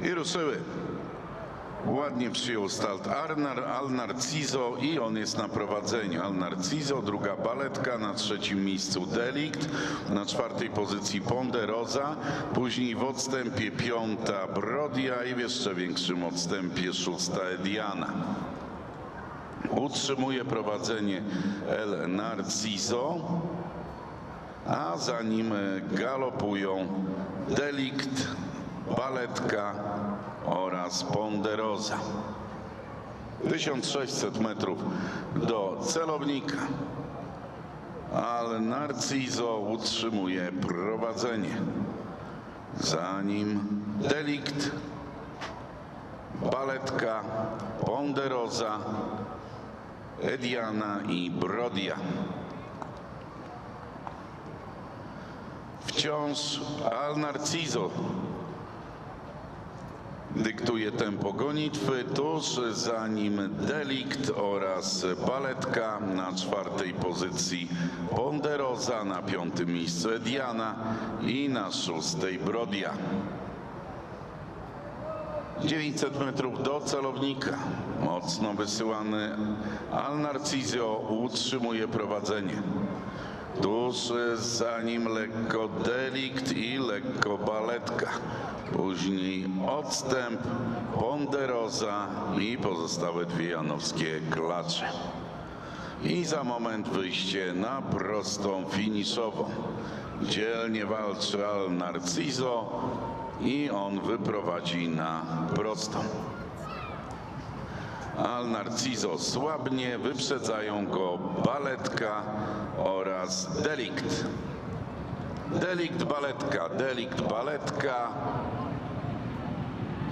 I ruszyły. Ładnie przyjął start Arnar, Al Narciso i on jest na prowadzeniu. Al Narciso, druga baletka, na trzecim miejscu Delikt, na czwartej pozycji Ponderosa, później w odstępie piąta Brodia i w jeszcze większym odstępie szósta Ediana. Utrzymuje prowadzenie El Narciso, a za nim galopują Delikt, Baletka oraz Ponderosa. 1600 metrów do celownika. Ale Narciso utrzymuje prowadzenie. Za nim Delikt, Baletka, Ponderosa, Ediana i Brodia. Wciąż Al Narciso dyktuje tempo gonitwy, tuż za nim Delikt oraz Baletka na czwartej pozycji Ponderosa, na piątym miejscu Ediana i na szóstej Brodia. 900 metrów do celownika. Mocno wysyłany Al Narciso utrzymuje prowadzenie. Tuż za nim lekko delikt i lekko baletka. Później odstęp, ponderoza i pozostałe dwie janowskie klacze. I za moment wyjście na prostą finiszową. Dzielnie walczy Al Narciso i on wyprowadzi na prostą. Al Narciso słabnie, wyprzedzają go Baletka oraz Delikt. Delikt, Baletka, Delikt, Baletka.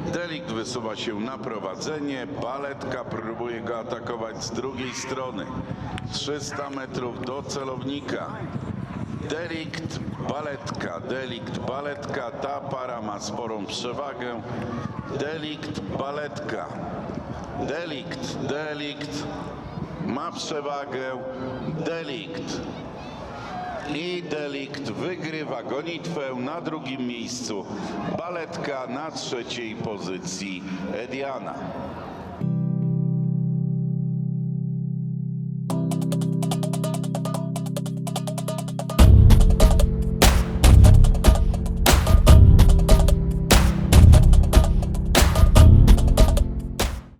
Delikt wysuwa się na prowadzenie, Baletka próbuje go atakować z drugiej strony. 300 metrów do celownika. Delikt, Baletka, Delikt, Baletka, ta para ma sporą przewagę. Delikt, Baletka. Delikt, delikt, ma przewagę, delikt. I delikt wygrywa gonitwę na drugim miejscu. Baletka na trzeciej pozycji Ediana.